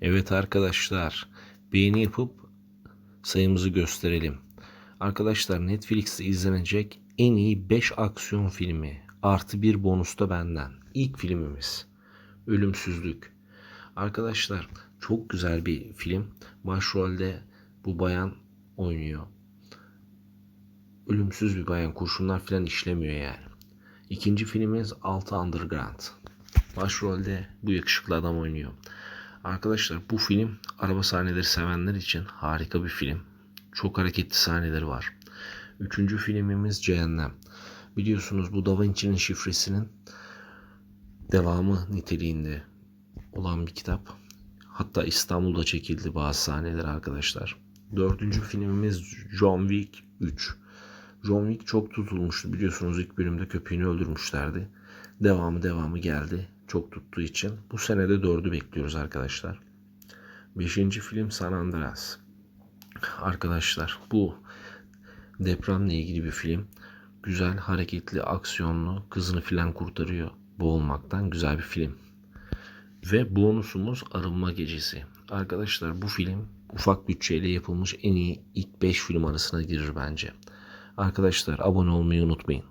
Evet arkadaşlar, beğeni yapıp sayımızı gösterelim. Arkadaşlar Netflix'te izlenecek en iyi 5 aksiyon filmi artı bir bonus da benden. İlk filmimiz Ölümsüzlük. Arkadaşlar çok güzel bir film. Başrolde bu bayan oynuyor. Ölümsüz bir bayan. Kurşunlar falan işlemiyor yani. İkinci filmimiz Altı Underground. Başrolde bu yakışıklı adam oynuyor. Arkadaşlar bu film araba sahneleri sevenler için harika bir film. Çok hareketli sahneleri var. Üçüncü filmimiz Cehennem. Biliyorsunuz bu Da Vinci'nin şifresinin devamı niteliğinde olan bir kitap. Hatta İstanbul'da çekildi bazı sahneler arkadaşlar. Dördüncü filmimiz John Wick 3. John Wick çok tutulmuştu biliyorsunuz ilk bölümde köpeğini öldürmüşlerdi. Devamı devamı geldi çok tuttuğu için. Bu sene de dördü bekliyoruz arkadaşlar. Beşinci film San Andreas. Arkadaşlar bu depremle ilgili bir film. Güzel, hareketli, aksiyonlu, kızını filan kurtarıyor boğulmaktan güzel bir film. Ve bonusumuz Arınma Gecesi. Arkadaşlar bu film ufak bütçeyle yapılmış en iyi ilk 5 film arasına girir bence. Arkadaşlar abone olmayı unutmayın.